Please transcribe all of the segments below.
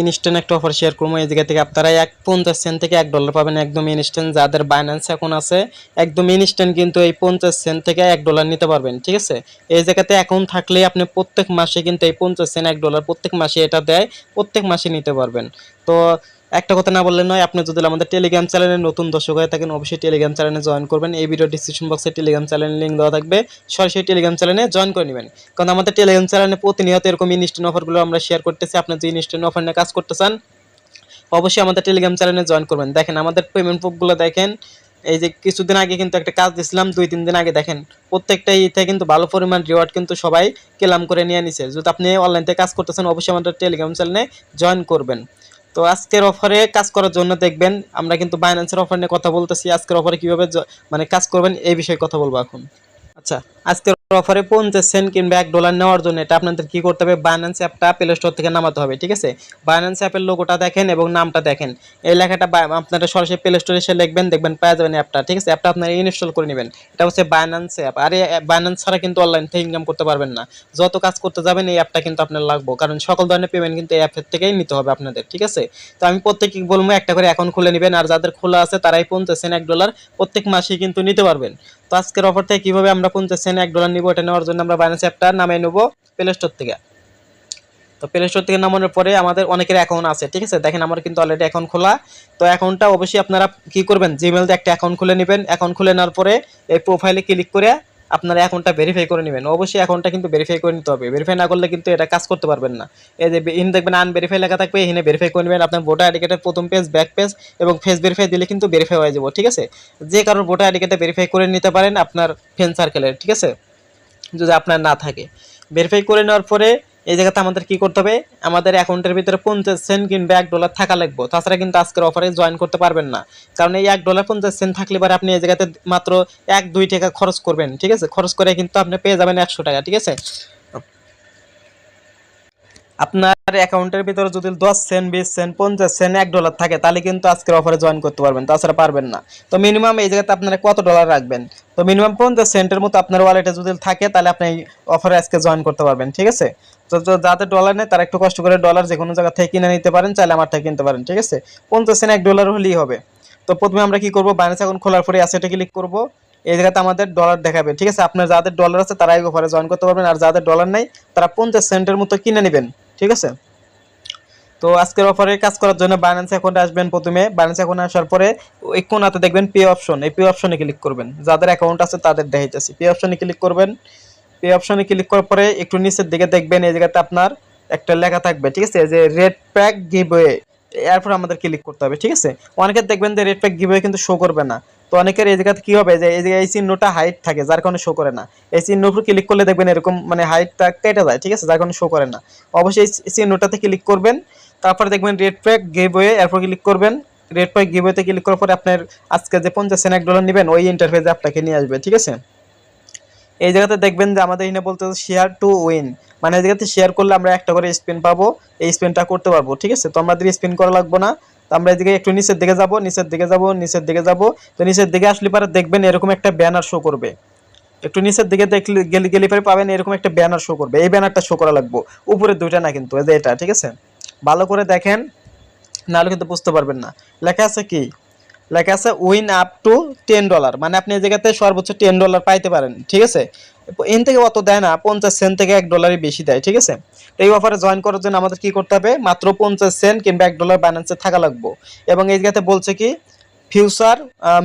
Instant একটা offer share করব। এই জায়গা থেকে আপনারা এক পঞ্চাশ সেন্ট থেকে এক ডলার পাবেন একদম ইনস্ট্যান্ট যাদের বাইন্যান্স এখন আছে, একদম ইনস্ট্যান্ট কিন্তু এই পঞ্চাশ সেন্ট থেকে এক ডলার নিতে পারবেন, ঠিক আছে? এই জায়গাতে অ্যাকাউন্ট থাকলে আপনি প্রত্যেক মাসে কিন্তু এই পঞ্চাশ সেন্ট এক ডলার প্রত্যেক মাসে এটা দেয়, প্রত্যেক মাসে নিতে পারবেন। তো একটা কথা না বললে নয়, আপনি যদি আমাদের টেলিগ্রাম চ্যানেলে নতুন দর্শক হয়ে থাকেন, অবশ্যই টেলিগ্রাম চ্যানেলে জয়েন করবেন। এই ভিডিও ডিসক্রিপশন বক্সে টেলিগ্রাম চ্যানেল লিঙ্ক দেওয়া থাকবে। সরাসরি টেলিগ্রাম চ্যানেলে জয়েন করে নেবেন। কারণ আমাদের টেলিগ্রাম চ্যানেলে প্রতিনিয়ত এরকম ইনস্ট্যান্ট অফারগুলো আমরা শেয়ার করতেছি। আপনি যদি ইনস্ট্যান্ট অফার নিয়ে কাজ করতে চান, অবশ্যই আমাদের টেলিগ্রাম চ্যানেলে জয়েন করবেন। দেখেন, আমাদের পেমেন্ট প্রুফগুলো দেখেন। এই যে কিছুদিন আগে কিন্তু একটা কাজ দিছিলাম, দুই, তিন দিন আগে দেখেন। প্রত্যেকটা ইতে কিন্তু ভালো পরিমাণ রিওয়ার্ড কিন্তু সবাই ক্লেম করে নিয়ে নিছে। যদি আপনি অনলাইন থেকে কাজ করতেছেন অবশ্যই আমাদের টেলিগ্রাম চ্যানেলে জয়েন করবেন। তো আজকের অফারে কাজ করার জন্য দেখবেন, আমরা কিন্তু বাইন্যান্সের অফার নিয়ে কথা বলতেছি। আজকের অফারে কীভাবে মানে কাজ করবেন, এই বিষয়ে কথা বলব এখন। আচ্ছা আজকের অফারে পঞ্চাশ সেন্ট কিংবা এক ডলার নেওয়ার জন্য এটা আপনাদের কি করতে হবে? বাইন্যান্স অ্যাপটা প্লে স্টোর থেকে নামাতে হবে, ঠিক আছে? বাইন্যান্স অ্যাপের লোগোটা দেখেন এবং নামটা দেখেন। এই লেখাটা আপনারা সরাসরি প্লে স্টোরে এসে লিখবেন, দেখবেন পেয়ে যাবেন অ্যাপটা ঠিক আছে? অ্যাপটা আপনারা ইনস্টল করে নেবেন। এটা হচ্ছে বাইন্যান্স অ্যাপ আর এই বাইন্যান্স ছাড়া কিন্তু অনলাইন থেকে ইনকাম করতে পারবেন না। যত কাজ করতে যাবেন এই অ্যাপটা কিন্তু আপনার লাগবে। কারণ সকল ধরনের পেমেন্ট কিন্তু এই অ্যাপের থেকেই নিতে হবে আপনাদের, ঠিক আছে? তো আমি প্রত্যেকে বলব, একটা করে অ্যাকাউন্ট খুলে নেবেন। আর যাদের খোলা আছে, তারাই পঞ্চাশ সেন্ট এক ডলার প্রত্যেক মাসেই কিন্তু নিতে পারবেন। তো আজকের অফার থেকে কীভাবে আমরা পঞ্চাশ সেন্ট এক ডলার নিব, এটা নেওয়ার জন্য আমরা বাইন্যান্স অ্যাপটা নামিয়ে নেব প্লে স্টোর থেকে। তো প্লে স্টোর থেকে নামানোর পরে আমাদের অনেকের অ্যাকাউন্ট আছে, ঠিক আছে? দেখেন আমার কিন্তু অলরেডি অ্যাকাউন্ট খোলা। তো অ্যাকাউন্টটা অবশ্যই আপনারা কি করবেন? জিমেল দিয়ে একটা অ্যাকাউন্ট খুলে নেবেন। অ্যাকাউন্ট খুলে নেওয়ার পরে এই প্রোফাইলে ক্লিক করে আপনারা অ্যাকাউন্টটা ভেরিফাই করে নেবেন। অবশ্যই অ্যাকাউন্টটা কিন্তু ভেরিফাই করে নিতে হবে। ভেরিফাই না করলে কিন্তু এটা কাজ করতে পারবেন না। এই যে ইন দেখবেন আনভেরিফাই লেখা থাকবে, এখানে ভেরিফাই করে নেবেন। আপনার ভোটার আইডি কার্ডের প্রথম পেজ ব্যাক পেজ এবং ফেস ভেরিফাই দিলে কিন্তু ভেরিফাই হয়ে যাব, ঠিক আছে? যে কারোর ভোটার আইডি কার্ডে ভেরিফাই করে নিতে পারেন আপনার ফ্রেন্ড সার্কেলের ঠিক আছে? যদি আপনার না থাকে। ভেরিফাই করে নেওয়ার পরে এই জায়গাতে আমাদের কি করতে হবে? আমাদের অ্যাকাউন্টের ভিতরে পঞ্চাশ সেন্ট কিংবা এক ডলার থাকা লাগবে। তাছাড়া কিন্তু আজকের অফারে জয়েন করতে পারবেন না। কারণ এই এক ডলার পঞ্চাশ সেন্ট থাকলে পরে আপনি এই জায়গাতে মাত্র এক দুই টাকা খরচ করবেন, ঠিক আছে? খরচ করে কিন্তু আপনি পেয়ে যাবেন একশো টাকা, ঠিক আছে? আপনার অ্যাকাউন্টের ভিতরে যদি দশ সেন্ট, বিশ সেন্ট, পঞ্চাশ সেন্ট, এক ডলার থাকে, তাহলে কিন্তু আজকের অফারে জয়েন করতে পারবেন। তাছাড়া পারবেন না। তো মিনিমাম এই জায়গাতে আপনারা কত ডলার রাখবেন? তো মিনিমাম পঞ্চাশ সেন্টের মতো আপনার ওয়ালেটে যদি থাকে, তাহলে আপনি এই অফারে আজকে জয়েন করতে পারবেন, ঠিক আছে? তো যাদের ডলার নেই, তারা একটু কষ্ট করে ডলার যে কোনো জায়গা থেকে কিনে নিতে পারেন, চাইলে আমার থেকে কিনতে পারেন, ঠিক আছে? পঞ্চাশ সেন্ট, এক ডলার হলেই হবে। তো প্রথমে আমরা কি করব? বাইন্যান্স অ্যাকাউন্ট খোলার পরে অ্যাসেটে ক্লিক করব। এই জায়গাতে আমাদের ডলার দেখাবে, ঠিক আছে? আপনার যাদের ডলার আছে, তারাই অফারে জয়েন করতে পারবেন। আর যাদের ডলার নেই, তারা পঞ্চাশ সেন্টের মতো কিনে নেবেন। ঠিক আছে? তো আজকের অফারে কাজ করার জন্য বাইন্যান্স অ্যাকাউন্টে আসবেন প্রথমে। বাইন্যান্স অ্যাকাউন্টে আসার পরে ওই কোনাতে দেখবেন পে অপশন এই পে অপশনে ক্লিক করবেন। যাদের অ্যাকাউন্ট আছে তাদের দেখাইতেছি পে অপশনে ক্লিক করবেন। পে অপশনে ক্লিক করার পরে একটু নিচের দিকে দেখবেন, এই জায়গাতে আপনার একটা লেখা থাকবে, ঠিক আছে? যে রেড প্যাক গিভওয়ে এরপর আমাদের ক্লিক করতে হবে, ঠিক আছে? অনেকের দেখবেন যে রেড প্যাক গিভওয়ে কিন্তু শো করবে না। তো অনেকের এই জায়গাতে কি হবে? যে এই জায়গায় এই চিহ্নটা হাইট থাকে, যার কারণে শো করে না। এই চিহ্ন উপর ক্লিক করলে দেখবেন এরকম মানে হাইটটা কেটে যায়, ঠিক আছে? যার কারণে শো করে না। অবশ্যই এই চিহ্নটাতে ক্লিক করবেন? তারপরে দেখবেন রেড প্যাক গিভওয়ে এরপর ক্লিক করবেন? রেড প্যাক গিভওয়েতে ক্লিক করার পরে আপনার আজকে যে পঞ্চাশ এক ডলার নেবেন, ওই ইন্টারফেসে আপনাকে নিয়ে আসবে, ঠিক আছে? এই জায়গাতে দেখবেন যে আমাদের এখানে বলতে শেয়ার টু উইন মানে এই জায়গাতে শেয়ার করলে আমরা একটা করে স্পিন পাবো, এই স্পিনটা করতে পারব, ঠিক আছে? তো আমাদের স্পিন করা লাগবে না। তো আমরা এদিকে একটু নিচের দিকে যাব, নিচের দিকে যাব, নিচের দিকে যাব। তো নিচের দিকে আসলে পরে দেখবেন এরকম একটা ব্যানার শো করবে। একটু নিচের দিকে দেখলে গেলে গেলে পরে পাবেন এরকম একটা ব্যানার শো করবে। এই ব্যানারটা শো করা লাগবে। উপরে দুইটা না কিন্তু, এই যে এটা, ঠিক আছে? ভালো করে দেখেন, নাহলে কিন্তু বুঝতে পারবেন না। লেখা আছে কি? লেখা আছে win up to ten dollar মানে আপনি এই জায়গাতে সর্বোচ্চ টেন ডলার পাইতে পারেন, ঠিক আছে? এন থেকে অত দেয় না, পঞ্চাশ সেন্ট থেকে এক ডলারই বেশি দেয়, ঠিক আছে? তো এই অফারে জয়েন করার জন্য আমাদের কি করতে হবে? মাত্র পঞ্চাশ সেন্ট কিংবা এক ডলার ব্যালেন্সে থাকা লাগবো। এবং এই জায়গাতে বলছে কি ফিউচার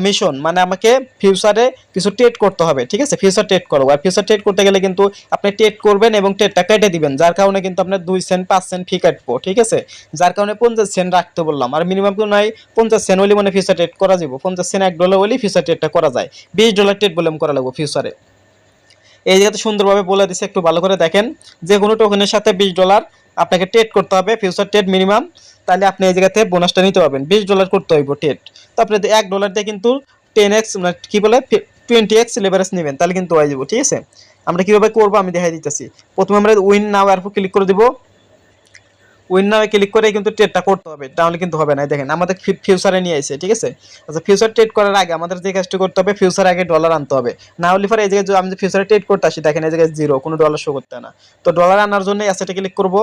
মিশন মানে আমাকে ফিউচারে কিছু ট্রেড করতে হবে, ঠিক আছে? ফিউচার ট্রেড করব। আর ফিউচার ট্রেড করতে গেলে কিন্তু আপনি ট্রেড করবেন এবং ট্রেডটা কেটে দিবেন, যার কারণে কিন্তু আপনার দুই সেন্ট পাঁচ সেন্ট ফি কাটবো, ঠিক আছে? যার কারণে পঞ্চাশ সেন্ট রাখতে বললাম। আর মিনিমাম কেউ নয় পঞ্চাশ সেন্ট হলে মানে ফিউচার ট্রেড করা যাব পঞ্চাশ সেন্ট এক ডলার হলেই ফিউচার ট্রেডটা করা যায়। বিশ ডলার ট্রেড বলে করা লাগবো ফিউচারে এই জায়গাতে সুন্দরভাবে বলে দিচ্ছে একটু ভালো করে দেখেন। যে কোনো টোকেনের সাথে বিশ ডলার আপনাকে ট্রেড করতে হবে ফিউচার ট্রেড মিনিমাম তাহলে আপনি এই জায়গাতে বোনাসটা নিতে পারবেন। বিশ ডলার করতে হইব ট্রেড তো আপনি এক ডলার দিয়ে কিন্তু টেন এক্স কী বলে টোয়েন্টি এক্স লেভারেজ নেবেন, তাহলে কিন্তু হয়ে যাব, ঠিক আছে? আমরা কীভাবে করব আমি দেখাই দিতেছি। প্রথমে আমরা উইন নাও এরপর ক্লিক করে দিব। উইন নামে ক্লিক করে কিন্তু ট্রেডটা করতে হবে তাহলে কিন্তু হবে না দেখেন, আমাদের ফিউচারে নিয়ে আসে ঠিক আছে? আচ্ছা ফিউচার ট্রেড করার আগে আমাদের যে কাজটি করতে হবে ফিউচার আগে ডলার আনতে হবে। না হলে পরে এই জায়গায় আমি যে ফিউচারে ট্রেড করতে আসি, দেখেন এই জায়গায় জিরো কোনো ডলার শো করতে না। তো ডলার আনার জন্য অ্যাসেটে ক্লিক করব।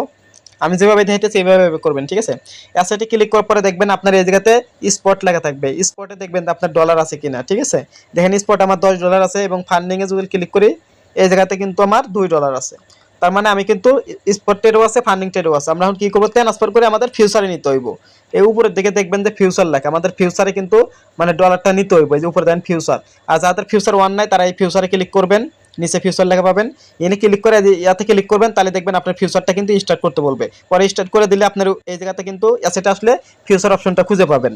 আমি যেভাবে দেখাইতেছি এইভাবে করবেন, ঠিক আছে? অ্যাসেটে ক্লিক করার পরে দেখবেন আপনার এই জায়গাতে স্পট লেখা থাকবে। স্পটে দেখবেন আপনার ডলার আছে কিনা, ঠিক আছে? দেখেন স্পট আমার দশ ডলার আছে এবং ফান্ডিংয়ে যদি ক্লিক করি, এই জায়গাতে কিন্তু আমার দুই ডলার আছে। তার মানে আমি কিন্তু স্পট ট্রেডও আছে ফান্ডিং ট্রেডও আছে। আমরা এখন কি করব? ট্রান্সফার করে আমাদের ফিউচারে নিতে হইব। এই উপরের দিকে দেখবেন যে ফিউচার লেখা। আমাদের ফিউচারে কিন্তু মানে ডলারটা নিতে হইব, এই যে উপরে দেন ফিউচার আর যাদের ফিউচার ওয়ান নাই, তারা এই ফিউচারে ক্লিক করবেন। নিচে ফিউচার লেখা পাবেন। এনে ক্লিক করে ইয়াতে ক্লিক করবেন, তাহলে দেখবেন আপনার ফিউচারটা কিন্তু স্টার্ট করতে বলবে। পরে স্টার্ট করে দিলে আপনার এই জায়গাতে কিন্তু অ্যাসেট আসলে ফিউচার অপশনটা খুঁজে পাবেন।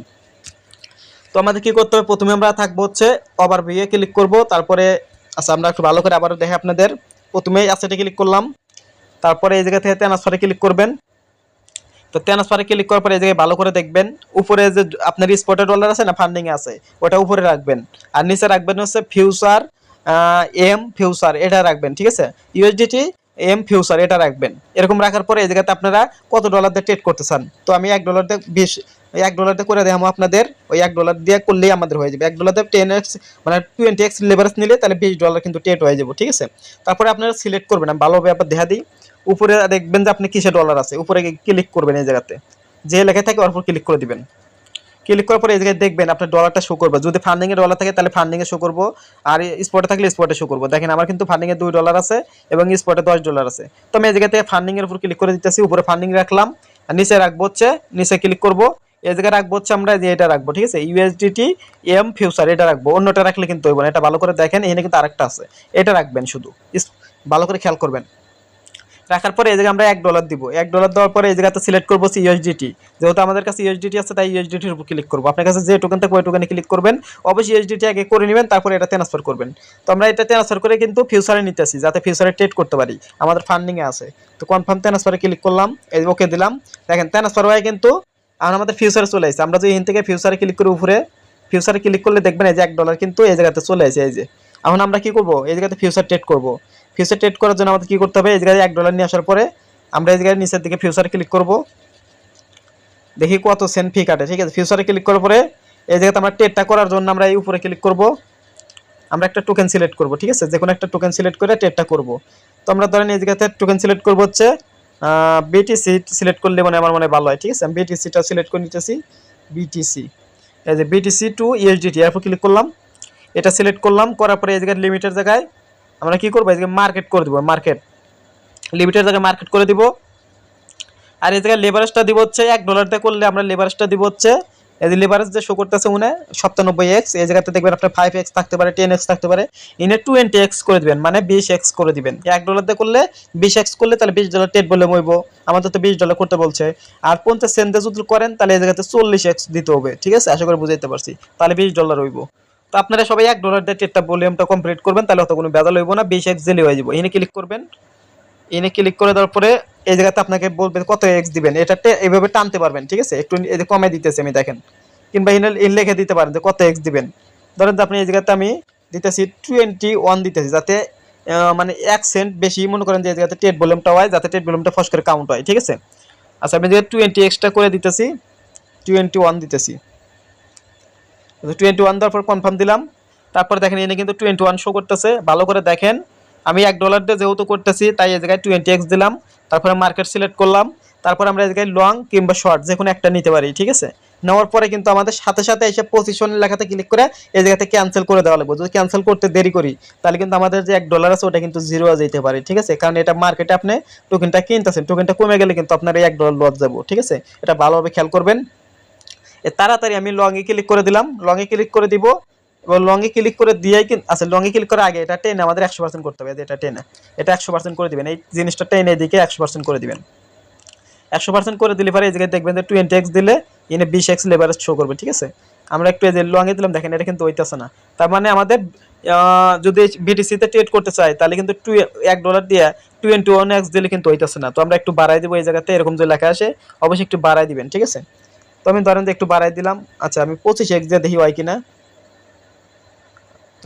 তো আমাদের কি করতে হবে? প্রথমে আমরা থাকব হচ্ছে ওভার ভিউয়ে ক্লিক করব, তারপরে আচ্ছা আমরা একটু ভালো করে আবারও দেখে আপনাদের। প্রথমে অ্যাসেটে ক্লিক করলাম, তারপরে এই জায়গা থেকে ট্রান্সফারে ক্লিক করবেন। তো ট্রান্সফারে ক্লিক করার পরে এই জায়গায় ভালো করে দেখবেন, উপরে যে আপনার স্পটে ডলার আছে না ফান্ডিং আছে, ওটা উপরে রাখবেন। আর নিচে রাখবেন হচ্ছে ফিউচার এম ফিউচার এটা রাখবেন, ঠিক আছে? ইউএসডিটি এম ফিউচার এটা রাখবেন। এরকম রাখার পরে এই জায়গাতে আপনারা কত ডলার দিয়ে ট্রেড করতে চান? তো আমি এক ডলার দিয়ে বিশ, এক ডলার দিয়ে করে দেখাবো আপনাদের। ওই এক ডলার দিয়ে করলেই আমাদের হয়ে যাবে। এক ডলার দিয়ে টেন এক্স মানে টোয়েন্টি এক্স লেবারেজ নিলে তাহলে বিশ ডলার কিন্তু ট্রেড হয়ে যাব, ঠিক আছে? তারপরে আপনারা সিলেক্ট করবেন। আমি ভালোভাবে আবার দেখা দিই। উপরে দেখবেন যে আপনি কিসে ডলার আছে? উপরে ক্লিক করবেন এই জায়গাতে। যে লেখা থাকে ওর উপর ক্লিক করে দিবেন। ক্লিক করার পরে এই জায়গায় দেখবেন আপনার ডলারটা শো করবে। যদি ফান্ডিং এ ডলার থাকে, তাহলে ফান্ডিং এ শো করব। আর স্পটে থাকলে স্পটে শো করব। দেখেন, আমার কিন্তু ফান্ডিং এ দুই ডলার আছে এবং স্পটে দশ ডলার আছে। তো আমি এই জায়গাতে ফান্ডিং এর উপর ক্লিক করে দিতেছি, উপরে ফান্ডিং রাখলাম। আর নিচে রাখব হচ্ছে, নিচে ক্লিক করব। এই জায়গায় রাখব হচ্ছে আমরা যে এটা রাখব, ঠিক আছে? ইউএসডিটি এম ফিউচার এটা রাখব। অন্যটা রাখলে কিন্তু হইব না। এটা ভালো করে দেখেন, এখানে কিন্তু আরেকটা আছে। এটা রাখবেন শুধু। ভালো করে খেয়াল করবেন। রাখার পরে এই আমরা এক ডলার দিব। এক ডলার দেওয়ার পরে এই জায়গাতে সিলেক্ট করব ইউএসডিটি যেহেতু আমাদের কাছে ইউএসডিটি আছে, তাই ইউএসডিটির উপর ক্লিক করব। আপনার কাছে যে টোকেন ওই টোকেনে ক্লিক করবেন। অবশ্যই ইউএসডিটি আগে করে নেবেন, তারপরে এটা ট্রান্সফার করবেন। তো আমরা এটা ট্রান্সফার করে কিন্তু ফিউচারে নিতেছি যাতে ফিউচারে ট্রেড করতে পারি। আমাদের ফান্ডিংয়ে আছে। তো কনফার্ম ট্রান্সফারে ক্লিক করলাম, এই ওকে দিলাম। দেখেন ট্রান্সফার হয়ে কিন্তু এখন আমাদের ফিউচারে চলে আসছে। আমরা যদি এখান থেকে ফিউচারে ক্লিক করে উপরে ফিউচারে ক্লিক করলে দেখবেন এই যে এক ডলার কিন্তু এই জায়গাতে চলে আসে, এই যে। এখন আমরা কি করব? এই জায়গাতে ফিউচার ট্রেড করব। ফিউচার ট্রেড করার জন্য আমাদের কি করতে হবে? এই জায়গায় এক ডলার নিয়ে আসার পরে আমরা এই জায়গায় নিচের দিকে ফিউচার ক্লিক করব। দেখি কত সেন্ট ফি কাটে, ঠিক আছে? ফিউচারে ক্লিক করার পরে এই জায়গাতে আমরা ট্রেডটা করার জন্য আমরা এই উপরে ক্লিক করব। আমরা একটা টোকেন সিলেক্ট করব, ঠিক আছে? যে কোনো একটা টোকেন সিলেক্ট করে ট্রেডটা করব। তো আমরা ধরেন এই জায়গাতে টোকেন সিলেক্ট করব হচ্ছে বিটিসি সিলেক্ট করলে মানে আমার মনে ভালো হয়, ঠিক আছে? আমি বিটিসিটা সিলেক্ট করে নিতেছি বিটিসি এই যে বিটিসি টু ইএসডিটি এরপর ক্লিক করলাম। এটা সিলেক্ট করলাম, করার পরে এই জায়গায় লিমিটের জায়গায় আমরা কি করব? জায়গায় মার্কেট করে দেবো মার্কেট লিমিটের জায়গায় মার্কেট করে দিব। আর এই জায়গায় লেবারেজটা দিব হচ্ছে এক ডলারতে করলে আমরা লেবারেজটা দিব হচ্ছে, এই যে লেবারেজ যে শো করতেছে হয় সপ্তানব্বই এক্স এই জায়গাতে দেখবেন আপনার ফাইভ এক্স থাকতে পারে টেন এক্স থাকতে পারে। ইনে টোয়েন্টি এক্স করে দিবেন মানে বিশ এক্স করে দিবেন। এক ডলারতে করলে বিশ এক্স করলে তাহলে বিশ ডলার টেট বলে মইব। আমাদের তো বিশ ডলার করতে বলছে। আর পঞ্চাশ সেন্টে যদি করেন, তাহলে এই জায়গাতে চল্লিশ এক্স দিতে হবে। ঠিক আছে? আশা করে বুঝাইতে পারছি। তাহলে বিশ ডলার হইব। তো আপনারা সবাই এক ডলার দিয়ে টেটটা ভলিউমটা কমপ্লিট করবেন, তাহলে অত কোনো বেজাল হইব না বিশ এক্স দিলে হয়ে যাব। এনে ক্লিক করবেন। এনে ক্লিক করে দেওয়ার পরে এই জায়গাতে আপনাকে বলবেন কত এক্স দিবেন। এটা এইভাবে টানতে পারবেন, ঠিক আছে? একটু কমে দিতেছে আমি, দেখেন। কিংবা এনে লিখে দিতে পারেন যে কত এক্স দিবেন। ধরেন আপনি এই জায়গাতে আমি দিতেছি টোয়েন্টি ওয়ান দিতেছি, যাতে মানে এক সেন্ট বেশি, মনে করেন যে এই জায়গাতে টেট ভলিউমটা হয়, যাতে টেট ভলিউমটা ফস করে কাউন্ট হয়, ঠিক আছে? আচ্ছা আমি যে টোয়েন্টি এক্সট্রা করে দিতেছি টোয়েন্টি ওয়ান দিতেছি। টোয়েন্টি ওয়ান দেওয়ার পর কনফার্ম দিলাম। তারপর দেখেন এনে কিন্তু টোয়েন্টি ওয়ান শো করতেছে। ভালো করে দেখেন। আমি এক ডলার দিয়ে যেহেতু করতেছি, তাই এই জায়গায় টোয়েন্টি এক্স দিলাম। তারপরে মার্কেট সিলেক্ট করলাম। তারপর আমরা এই জায়গায় লং কিংবা শর্ট যে কোনো একটা নিতে পারি, ঠিক আছে? নেওয়ার পরে কিন্তু আমাদের সাথে সাথে এসে পজিশন লেখাতে ক্লিক করে এই জায়গাতে ক্যান্সেল করে দেওয়া লাগবে। যদি ক্যান্সেল করতে দেরি করি, তাহলে কিন্তু আমাদের যে এক ডলার আছে, ওটা কিন্তু জিরো যেতে পারে, ঠিক আছে? কারণ এটা মার্কেটে আপনি টোকেনটা কিনতেছেন। টোকেনটা কমে গেলে কিন্তু আপনার এই এক ডলার লস যাব, ঠিক আছে? এটা ভালোভাবে খেয়াল করবেন। এ তাড়াতাড়ি আমি লংয়ে ক্লিক করে দিলাম। লংয়ে ক্লিক করে দিব। এবং লংয়ে ক্লিক করে দিয়েই আচ্ছা লংয়ে ক্লিক করার আগে এটা টেনে আমাদের একশো পার্সেন্ট করতে হবে। এটা টেনে। এটা একশো পার্সেন্ট করে দিবেন। এই জিনিসটা টেনে দিকে একশো পার্সেন্ট করে দিবেন। একশো পার্সেন্ট করে দিলে পরে এই জায়গায় দেখবেন যে টোয়েন্টি এক্স দিলে এনে বিশ এক্স লেবারেজ শো করবে, ঠিক আছে? আমরা একটু এই যে লংয়ে দিলাম, দেখেন এটা কিন্তু হইতেছে না। তার মানে আমাদের যদি বিটিসিতে ট্রেড করতে চাই, তাহলে কিন্তু টু এক ডলার দিয়ে টোয়েন্টি ওয়ান এক্স দিলে কিন্তু হইতেছে না। তো আমরা একটু বাড়াই দেবো এই জায়গাতে, এরকম যে লেখা আসে, অবশ্যই একটু বাড়াই দিবেন, ঠিক আছে? তো আমি ধরেন একটু বাড়াই দিলাম। আচ্ছা আমি পঁচিশ এক্স দিয়ে দেখি হয় কিনা।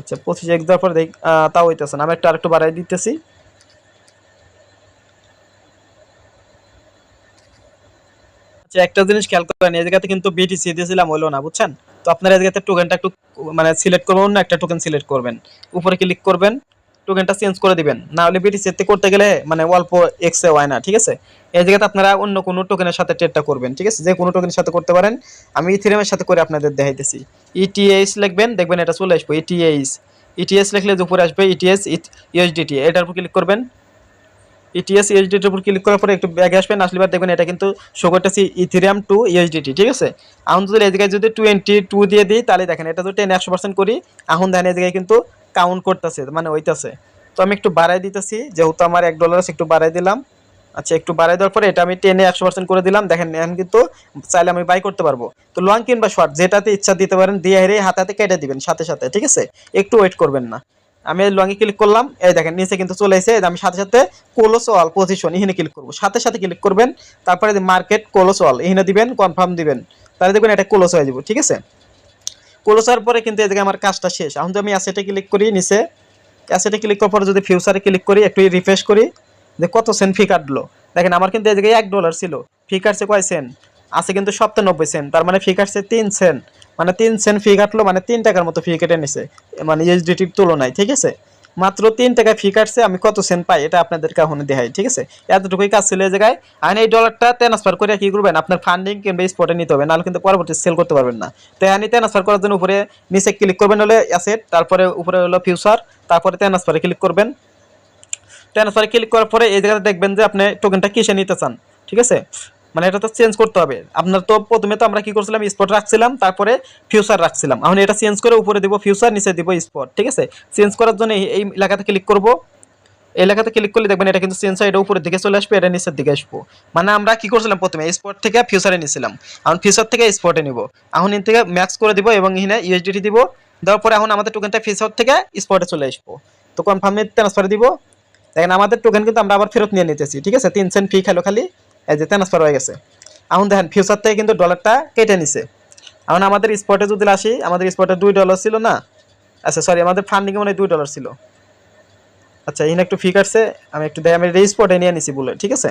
আচ্ছা পঁচিশ এক্স দেওয়ার পর দেখি তাও হইতেছে না। আমি একটু আরেকটু বাড়াই দিতেছি। আচ্ছা একটা জিনিস খেয়াল করেন, এই জায়গাতে কিন্তু বিটিসি দিয়েছিলাম, হইল না, বুঝছেন? তো আপনারা এই জায়গাতে টোকেনটা একটু মানে সিলেক্ট করবেন, অন্য একটা টোকেন সিলেক্ট করবেন। উপরে ক্লিক করবেন। টোকেনটা চেঞ্জ করে দিবেন। না হলে বিটিসি করতে গেলে মানে অল্প এক্সে হয় না, ঠিক আছে? এই জায়গাতে আপনারা অন্য কোনো টোকেনের সাথে ট্রেডটা করবেন, ঠিক আছে? যে কোনো টোকেনের সাথে করতে পারেন। আমি ইথেরিয়ামের সাথে করে আপনাদের দেখাইতেছি। ইটিএস লিখবেন, দেখবেন এটা চলে আসবে ইটিএস ইটিএস লিখলে যে উপরে আসবে ইটিএস ইউএসডিটি এটার উপর ক্লিক করবেন। ইটিএস ইউএসডিটির উপর ক্লিক করার পরে একটু ব্যাগে আসবেন, আসলে দেখবেন এটা কিন্তু শো করতেছি ইথেরিয়াম টু ইউএসডিটি ঠিক আছে? এখন যদি এই জায়গায় যদি টোয়েন্টি টু দিয়ে দিই, তাহলে দেখেন এটা যদি টেন একশো পার্সেন্ট করি, এখন দেখেন এই জায়গায় কিন্তু কাউন্ট করতেছে মানে ওইটাছে তো আমি একটু বাড়াই দিতেছি, যেহেতু আমার এক ডলার আছে, একটু বাড়াই দিলাম। আচ্ছা একটু বাড়াই দেওয়ার পরে এটা আমি টেনে একশো পার্সেন্ট করে দিলাম। দেখেন, এখন কিন্তু চাইলে আমি বাই করতে পারব। তো লং কিংবা শর্ট যেটাতে ইচ্ছা দিতে পারেন, দিয়ে হেরে হাতে হাতে কেটে দিবেন সাথে সাথে, ঠিক আছে? একটু ওয়েট করবেন না। আমি লংয়ে ক্লিক করলাম, এই দেখেন, নিচে কিন্তু চলে এসে, আমি সাথে সাথে কোলোস অল পজিশন এখানে ক্লিক করব। সাথে সাথে ক্লিক করবেন, তারপরে মার্কেট কোলোস অল এখানে দিবেন কনফার্ম দিবেন। তাহলে দেখবেন এটা কোলোস হয়ে যাব, ঠিক আছে? কোলোস হওয়ার পরে কিন্তু এদিকে আমার কাজটা শেষ। এখন যদি আমি অ্যাসেটে ক্লিক করি, নিচে অ্যাসেটে ক্লিক করার পরে যদি ফিউচারে ক্লিক করি, একটু রিফ্রেশ করি, যে কত সেন্ট ফি কাটলো। দেখেন, আমার কিন্তু এদিকে এক ডলার ছিল। ফি কাটছে কয় সেন্ট আছে কিন্তু সপ্তানব্বই সেন্ট তার মানে ফি কাটছে তিন সেন্ট মানে তিন সেন্ট ফি কাটলো মানে তিন টাকার মতো ফি কেটে নিছে। মানে এইচডিটির তুলনায়, ঠিক আছে? মাত্র তিন টাকা ফি কাটছে, আমি কত সেন্ট পাই, এটা আপনাদেরকে এখন দেখাই, ঠিক আছে? এতটুকুই কাজ ছিল এই জায়গায় আর এই ডলারটা ট্রান্সফার করে কি করবেন? আপনার ফান্ডিং কিংবা স্পটে নিতে হবে, নাহলে কিন্তু পরবর্তী সেল করতে পারবেন না। তো আমি ট্রান্সফার করার জন্য উপরে নিচে ক্লিক করবেন হলে অ্যাসেট তারপরে উপরে হলো ফিউচার তারপরে ট্রান্সফারে ক্লিক করবেন। ট্রান্সফারে ক্লিক করার পরে এই জায়গাতে দেখবেন যে আপনি টোকেনটা কিসে নিতে চান, ঠিক আছে? মানে এটা তো চেঞ্জ করতে হবে। আপনার তো প্রথমে তো আমরা কি করছিলাম স্পট রাখছিলাম, তারপরে ফিউচার রাখছিলাম। এখন এটা চেঞ্জ করে উপরে দিব ফিউচার নিচে দিব স্পট ঠিক আছে? চেঞ্জ করার জন্য এই- এলাকাতে ক্লিক করব। এই এলাকাতে ক্লিক করলে দেখবেন এটা কিন্তু চেঞ্জ হয় এটা উপরের দিকে চলে আসবে, এটা নিচের দিকে আসব। মানে আমরা কি করছিলাম প্রথমে স্পট থেকে ফিউচারে নিছিলাম। এখন ফিউচার থেকে স্পটে নিব। এখন এর থেকে ম্যাক্স করে দিব এবং এখানে ইউএসডিটি দিব। দেওয়ার পরে এখন আমাদের টোকেনটা ফিউচার থেকে স্পটে চলে আসব। তো কনফার্মে ট্রান্সফার দিব। দেখেন আমাদের টোকেন কিন্তু আমরা আবার ফেরত নিয়ে নিতেছি, ঠিক আছে? তিন সেন্ট ফি খেলো খালি। এই যে ট্রান্সফার হয়ে গেছে। এখন দেখেন ফিউচার থেকে কিন্তু ডলারটা কেটে নিছে। এখন আমাদের স্পটে যদি আসি, আমাদের স্পটে দুই ডলার ছিল না? আচ্ছা সরি আমাদের ফান্ডিংয়ে মনে দুই ডলার ছিল। আচ্ছা এখানে একটু ফি কাটছে আমি একটু দেখি, আমি স্পটে নিয়ে নিছি বলে ঠিক আছে?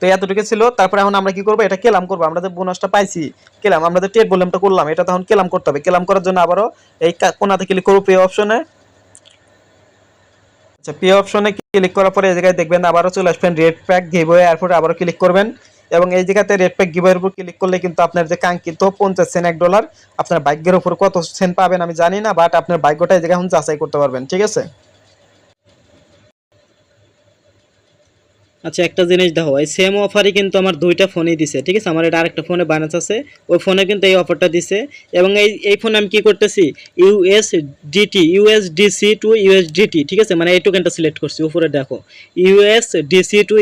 তো এতটুকু ছিল, তারপরে এখন আমরা কি করব? এটা কেলাম করব। আমরা যে বোনাসটা পাইছি, কেলাম, আমরা যে টেট বললামটা করলাম, এটা তখন কেলাম করতে হবে। কেলাম করার জন্য আবারও এই কোনাতে ক্লিক করব পে অপশনে আচ্ছা পে অপশনে ক্লিক করার পরে এই জায়গায় দেখবেন আবারও চলে আসবেন রেড প্যাক গিভওয়ে এয়ারপোর্ট আবারও ক্লিক করবেন এবং এই জায়গাতে রেড প্যাক গিভওয়ের উপর ক্লিক করলে কিন্তু আপনার যে কাঙ্ক্ষিত পঞ্চাশ সেন এক ডলার আপনার ভাগ্যের উপর কত সেন পাবেন আমি জানি না বাট আপনার ভাগ্যটা এই জায়গায় এখন যাচাই করতে পারবেন, ঠিক আছে? আচ্ছা একটা জিনিস দেখো, এই সেম অফারই কিন্তু আমার দুইটা ফোনেই দিছে, ঠিক আছে? আমার এটা আরেকটা ফোনে বানাস আছে। ওই ফোনে কিন্তু এই অফারটা দিছে। এবং এই এই ফোনে আমি কি করতেছি? ইউএসডিটি ইউএসডিসি টু ইউএসডিটি ঠিক আছে? মানে এই টোকেনটা সিলেক্ট করছি, উপরে দেখো। ইউএসডিসি টু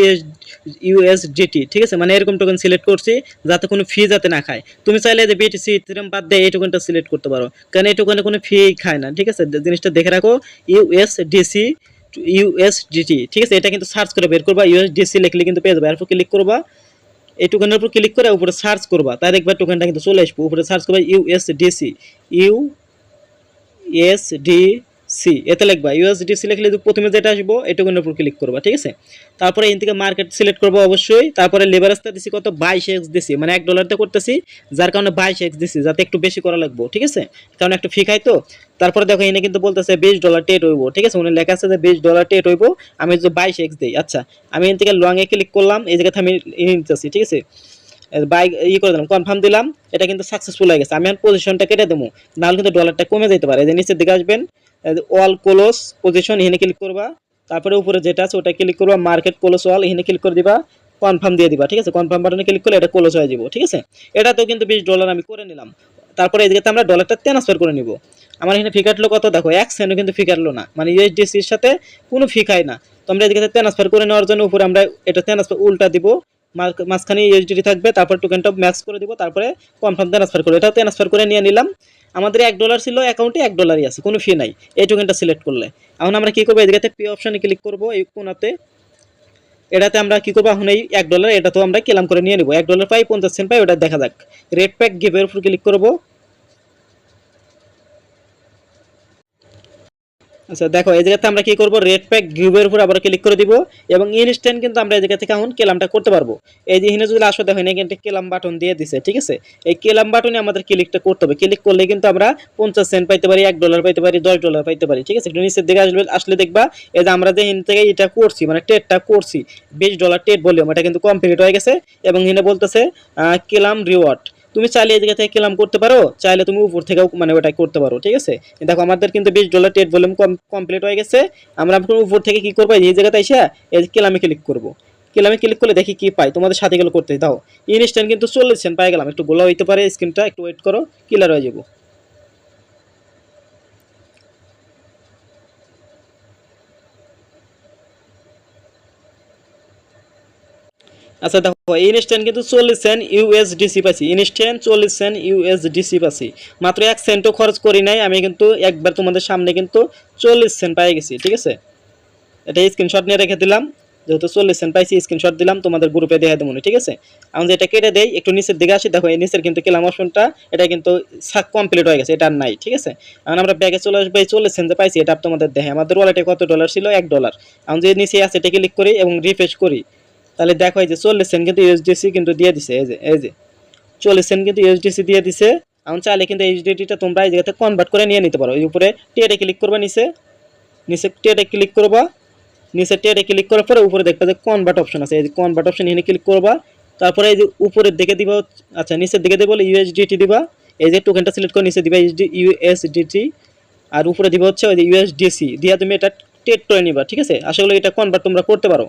ইউএসডিটি ঠিক আছে? মানে এরকম টোকেন সিলেক্ট করছি, যাতে কোনো ফি যাতে না খায়। তুমি চাইলে যে বিটিসি ইথেরিয়াম বাদ দিয়ে এই টোকেনটা সিলেক্ট করতে পারো। কারণ এই টোকেনে কোনো ফি খায় না, ঠিক আছে? জিনিসটা দেখে রাখো ইউএসডিসি ইউএসডিটি ঠিক আছে? এটা কিন্তু সার্চ করে বের করবা ইউএসডিসি লিখলে কিন্তু পেয়ে যাবে। এরপর ক্লিক করবা, এই টোকেনের উপর ক্লিক করে উপরে সার্চ করবা। তাই দেখবা টোকেনটা কিন্তু চলে আসবে। উপরে সার্চ করবা ইউএসডিসি ইউ এসডিসি এতে লিখবা ইউএসডিসি লিখলে প্রথমে যেটা আসব এই উপর ক্লিক করবা, ঠিক আছে? তারপরে এখান থেকে মার্কেট সিলেক্ট করব অবশ্যই, তারপরে লেবারেজটা দিছি কত? বাইশ এক্স দিছি মানে এক ডলারতে করতেছি, যার কারণে বাইশ এক্স দিছি, যাতে একটু বেশি করা লাগবো, ঠিক আছে? কারণ একটু ফি খাই তো। তারপরে দেখো এনে কিন্তু বলতেছে বিশ ডলার টেট হইব, ঠিক আছে? উনি লেখা আছে যে বিশ ডলার টেট হইব, আমি যদি বাইশ এক্স দিই আচ্ছা? আমি এখান থেকে লং এ ক্লিক করলাম, এই জায়গাতে আমি নিতেছি, ঠিক আছে? বাইক ই করে দিলাম কনফার্ম দিলাম, এটা কিন্তু সাকসেসফুল হয়ে গেছে। আমি এখন পজিশনটা কেটে দেবো, নাহলে কিন্তু ডলারটা কমে যেতে পারে। যে নিচের দিকে আসবেন অল ক্লোজ পজিশন এখানে ক্লিক করবা। তারপরে উপরে যেটা আছে, ওটা ক্লিক করবা মার্কেট ক্লোজ অল এখানে ক্লিক করে দিবা কনফার্ম দিয়ে দিবা, ঠিক আছে? কনফার্ম বাটনে ক্লিক করলে এটা ক্লোজ হয়ে যাব, ঠিক আছে? এটাতেও কিন্তু বিশ ডলার আমি করে নিলাম। তারপরে এদিকে আমরা ডলারটা ট্রান্সফার করে নিব। আমার এখানে ফি কাটলো কত? দেখো, এক সেন্টও কিন্তু ফি কাটলো না। মানে ইউএসডিসির সাথে কোনো ফি খায় না। তো আমরা এদিকে ট্রান্সফার করে নেওয়ার জন্য উপরে আমরা এটা ট্রান্সফার উল্টা দিব। মাঝখানে ইউএসডিটি থাকবে, তারপর টোকেনটা ম্যাক্স করে দিব, তারপরে কনফার্ম ট্রান্সফার করে এটাও ট্রান্সফার করে নিয়ে নিলাম। আমাদের এক ডলার ছিল অ্যাকাউন্টে এক ডলারই আছে, কোনো ফি নাই। এই টোকেনটা সিলেক্ট করলে। এখন আমরা কী করব? এদিকে পে অপশানে ক্লিক করব, এই কোনাতে। এটাতে আমরা কী করব? এখন এই এক ডলার এটা তো আমরা কেলাম করে নিয়ে নেব। এক ডলার পাই, পঞ্চাশ সেন্ট পাই, ওটা দেখা যাক। রেড প্যাক গিভের উপর ক্লিক করব। আচ্ছা দেখো, এই জায়গাতে আমরা কি করব? রেড প্যাক গিভের উপর আবার ক্লিক করে দিব এবং ইনস্ট্যান্ট কিন্তু আমরা এই জায়গা থেকে এখন কেলামটা করতে পারব। এই যে এখানে যদি আসো, দেখো, এখানে কিন্তু কেলাম বাটন দিয়ে দিছে, ঠিক আছে? এই কেলাম বাটনে আমাদের ক্লিকটা করতে হবে। ক্লিক করলে কিন্তু আমরা পঞ্চাশ সেন্ট পাইতে পারি, এক ডলার পাইতে পারি, দশ ডলার পাইতে পারি, ঠিক আছে? একটু নিচের দিকে আসবে, আসলে দেখবা, এই যে আমরা যে এখান থেকে এটা করছি মানে টেটটা করছি, বিশ ডলার টেট ভলিউম এটা কিন্তু কমপ্লিট হয়ে গেছে এবং এখানে বলতেছে কেলাম রিওয়ার্ড তুমি চাইলে এদিকে থেকে ক্লাম করতে পারো, চাইলে তুমি উপর থেকেও মানে ওটা করতে পারো, ঠিক আছে? দেখো, আমাদের কিন্তু বিশ ডলার টেট ভলিউম কমপ্লিট হয়ে গেছে। আমরা উপর থেকে কি করব? এই জায়গাতে এসে এই কেলামে ক্লিক করব। ক্লামে ক্লিক করলে দেখি কি পাই? তোমাদের সাথে গেলে করতে দাও ইনস্ট্যান্ট কিন্তু চল্লিশ পাই গেলাম। একটু গোলা হইতে পারে স্ক্রিনটা একটু ওয়েট করো ক্লিয়ার হয়ে যাব। আচ্ছা দেখো ইনস্ট্যান্ট কিন্তু চল্লিশ সেন্ট ইউএসডিসি পাইছি। ইনস্ট্যান্ট চল্লিশ সেন্ট ইউএসডিসি পাইছি। মাত্র এক সেন্টও খরচ করি নাই, আমি কিন্তু একবার তোমাদের সামনে কিন্তু চল্লিশ সেন্ট পাই গেছি, ঠিক আছে? এটা স্ক্রিনশট নিয়ে রেখে দিলাম। যেহেতু চল্লিশ সেন্ট পাইছি স্ক্রিনশট দিলাম, তোমাদের গ্রুপে দেখা দেবো ঠিক আছে? আমি এটা কেটে দেই, একটু নিচের দিকে আসি, দেখো, এই নিচের কিন্তু কেলাম অপশনটা এটা কিন্তু কমপ্লিট হয়ে গেছে, এটা নাই, ঠিক আছে? এখন আমরা ব্যাগে চলে আসব, এই চল্লিশ সেন্ট পাইছি, এটা তোমাদের দেখে আমাদের ওয়ালেটে কত ডলার ছিল? এক ডলার আমি যে নিচে আছে এটা ক্লিক করি এবং রিফ্রেশ করি। তাহলে দেখো এই যে চল্লিশ সেন্ট কিন্তু ইউএসডিসি কিন্তু দিয়ে দিছে, এই যে এই যে। চল্লিশ সেন্ট কিন্তু ইউএসডিসি দিয়ে দিছে। আমি চাইলে কিন্তু এইচডিটিটা তোমরা এই জায়গাতে কনভার্ট করে নিয়ে নিতে পারো। এই উপরে টেটে ক্লিক করবা নিচে। নিচে টেটে ক্লিক করবা। নিচে টেটে ক্লিক করার পরে উপরে দেখবা যে কনভার্ট অপশন আছে। এই যে কনভার্ট অপশন এখানে ক্লিক করবা। তারপরে এই যে উপরের দিকে দিবা আচ্ছা নিচের দিকে দিবা ইউএসডিটি দিবা। এই যে টোকেনটা সিলেক্ট করে নিচে দিবা ইউএসডিটি আর উপরে দিবা হচ্ছে ওই যে ইউএসডিসি দিয়ে তুমি এটা টেট করে নিবা, ঠিক আছে? আশা করি এটা কনভার্ট তোমরা করতে পারো।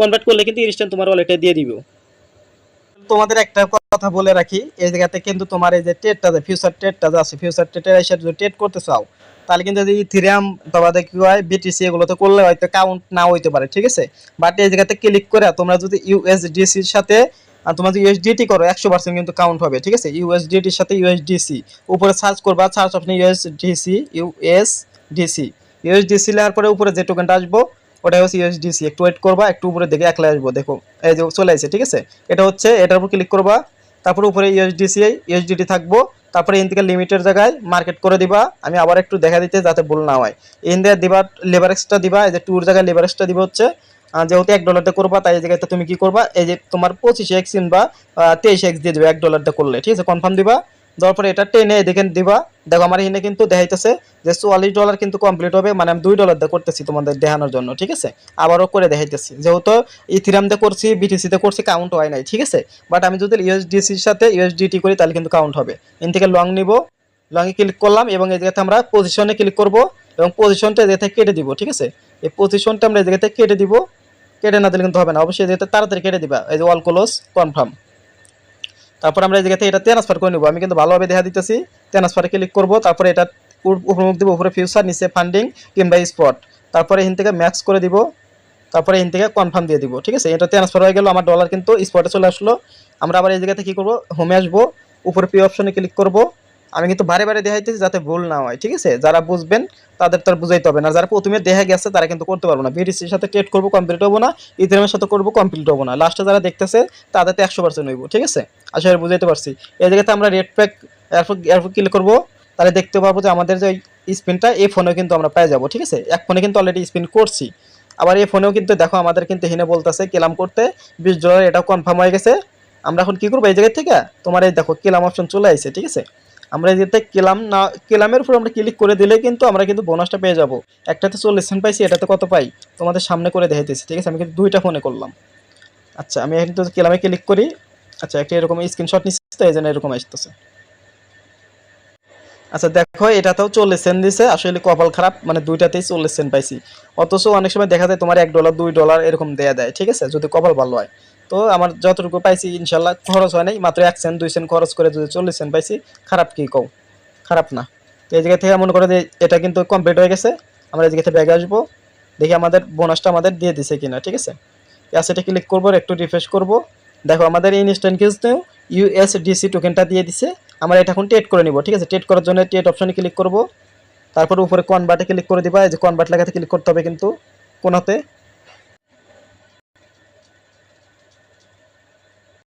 কনভার্ট করলে কিন্তু ইনস্ট্যান্ট তোমার ওয়ালেটে দিয়ে দিবে। তোমাদের একটা কথা বলে রাখি, এই জায়গাতে কিন্তু তোমার এই যে টেটটা যে ফিউচার টেটটা যে আছে ফিউচার টেটের এসে যদি টেট করতে চাও, তাহলে কিন্তু যদি ইথিরিয়াম তোমাদের কি হয় বিটিসি এগুলোতে করলে হয়তো কাউন্ট না হইতে পারে, ঠিক আছে? বাট এই জায়গাতে ক্লিক করে তোমরা যদি ইউএসডিসির সাথে, আর তোমরা যদি ইউএসডিটি করো, একশো পার্সেন্ট কিন্তু কাউন্ট হবে, ঠিক আছে? ইউএসডিটির সাথে ইউএসডিসি উপরে সার্চ করবা সার্চ অপশনে ইউএসডিসি ইউএসডিসি ইউএসডিসি লেয়ার পরে উপরে যে টোকেনটা আসব ওটা হচ্ছে ইউএসডিসি একটু ওয়েট করবা, একটু উপরে দেখে একলা আসব, দেখো। এই যে চলে আসে ঠিক আছে? এটা হচ্ছে, এটার উপর ক্লিক করবা, তারপর উপরে ইউএসডিসি ইউএসডিটি থাকব, তারপরে এখান থেকে লিমিটের জায়গায় মার্কেট করে দিবা। আমি আবার একটু দেখা দিতে যাতে ভুল না হয়। এখান দিয়ে দিবা লেবারেক্সটা দিবা, এই যে টুর জায়গায় লেবারেক্সটা দিবা হচ্ছে। যেহেতু এক ডলারতে করবা, তাই এই জায়গাতে তুমি কি করবা? এই যে তোমার পঁচিশ এক্স কিনবা তেইশ এক্স দিয়ে দিবে এক ডলারতে করলে, ঠিক আছে? কনফার্ম দিবা। দেওয়ার এটা টেনে এদিকে দিবা। দেখো আমার এখানে কিন্তু দেখাইতেছে যে চুয়াল্লিশ ডলার কিন্তু কমপ্লিট হবে মানে আমি দুই ডলার দিয়ে করতেছি তোমাদের দেখানোর জন্য, ঠিক আছে? আবারও করে দেখাইতেছি। যেহেতু ইথিরাম দিয়ে করছি বিটিসিতে করছি কাউন্ট হয় নাই, ঠিক আছে? বাট আমি যদি ইউএসডিসির সাথে ইউএসডিটি করি, তাহলে কিন্তু কাউন্ট হবে। এন থেকে লং নিব লংয়ে ক্লিক করলাম এবং এই জায়গাতে আমরা পজিশনে ক্লিক করব এবং পজিশনটা জায়গা থেকে কেটে দিব, ঠিক আছে? এই পজিশনটা আমরা জায়গা থেকে কেটে দিব। কেটে না দিলে কিন্তু হবে না। অবশ্যই জায়গাতে তাড়াতাড়ি কেটে দিবা। এই যে অল ক্লোজ কনফার্ম তারপর আমরা এই জায়গাতে এটা ট্রান্সফার করে নেব। আমি কিন্তু ভালোভাবে দেখা দিতেছি ট্রান্সফারে ক্লিক করব, তারপরে এটা উপ- উপরে মুখ দিব, উপরে ফিউচার নিচে ফান্ডিং কিংবা স্পট তারপরে এখান থেকে ম্যাক্স করে দিব, তারপরে এখান থেকে কনফার্ম দিয়ে দিব, ঠিক আছে? এটা ট্রান্সফার হয়ে গেল, আমার ডলার কিন্তু স্পটে চলে আসলো। আমরা আবার এই জায়গাতে কী করব? হোমে আসব, উপরে পি অপশনে ক্লিক করব। আমি কিন্তু বারে বারে দেখাইতেছি যাতে ভুল না হয়, ঠিক আছে? যারা বুঝবেন, তাদের তো আর বুঝাইতে হবে না। যারা প্রথমে দেখা গেছে, তারা কিন্তু করতে পারব না। বিডিসির সাথে ট্রেড করব কমপ্লিট হব না। ইথেরিয়ামের সাথে করব কমপ্লিট হব না। লাস্টে যারা দেখতেছে তাদের তো একশো পার্সেন্ট হইব, ঠিক আছে? আশা করি বুঝাইতে পারছি। এই জায়গাতে আমরা রেড প্যাক এয়ারপোর্ট ক্লিক করব। তাহলে দেখতে পারব যে আমাদের যে স্পিনটা এই ফোনেও কিন্তু আমরা পেয়ে যাব, ঠিক আছে? এক ফোনে কিন্তু অলরেডি স্পিন করছি। আবার এই ফোনেও কিন্তু দেখো, আমাদের কিন্তু হেনে বলতেছে কেলাম করতে, বিশ ডলার এটাও কনফার্ম হয়ে গেছে। আমরা এখন কি করব? এই জায়গা থেকে তোমার এই দেখো কেলাম অপশন চলে আসছে ঠিক আছে? আমরা যেতে কেলাম না, কেলামের উপর আমরা ক্লিক করে দিলে কিন্তু আমরা কিন্তু বোনাসটা পেয়ে যাব। একটাতে চল্লিশ সেন্ট পাইছি, এটাতে কত পাই? তোমাদের সামনে করে দেখাইতেছি, ঠিক আছে? আমি কিন্তু দুইটা ফোনে করলাম। আচ্ছা আমি কিন্তু কেলামে ক্লিক করি। আচ্ছা একটা এরকম স্ক্রিনশট নিচ্ছি তো এই জন্য এরকম আসতেছে। আচ্ছা দেখো, এটাতেও চল্লিশ সেন্ট দিছে। আসলে কপাল খারাপ মানে দুইটাতেই চল্লিশ সেন্ট পাইছি। অথচ অনেক সময় দেখা যায় তোমার এক ডলার দুই ডলার এরকম দেয়া দেয়, ঠিক আছে? যদি কপাল ভালো হয়। তো আমার যতটুকু পাইছি, ইনশাল্লাহ খরচ হয় নাই। মাত্র এক সেন্ট, দুই সেন্ট খরচ করে যদি চল্লিশ সেন্ট পাইছি, খারাপ কি কও? খারাপ না। তো এই জায়গা থেকে মনে করে যে এটা কিন্তু কমপ্লিট হয়ে গেছে। আমরা এই জায়গা থেকে ব্যাগে আসব। দেখি আমাদের বোনাসটা আমাদের দিয়ে দিছে কিনা, ঠিক আছে? অ্যাসেটে ক্লিক করব, একটু রিফ্রেশ করব। দেখো, আমাদের ইনস্ট্যান্ট কিউজতেও ইউএসডিসি টোকেনটা দিয়ে দিছে। আমরা এটা এখন টেট করে নিব, ঠিক আছে? টেট করার জন্য টেট অপশনে ক্লিক করব। তারপর উপরে কনভার্টে ক্লিক করে দিবা। এই যে কনভার্ট লেখাতে ক্লিক করতে হবে কিন্তু কোনাতে।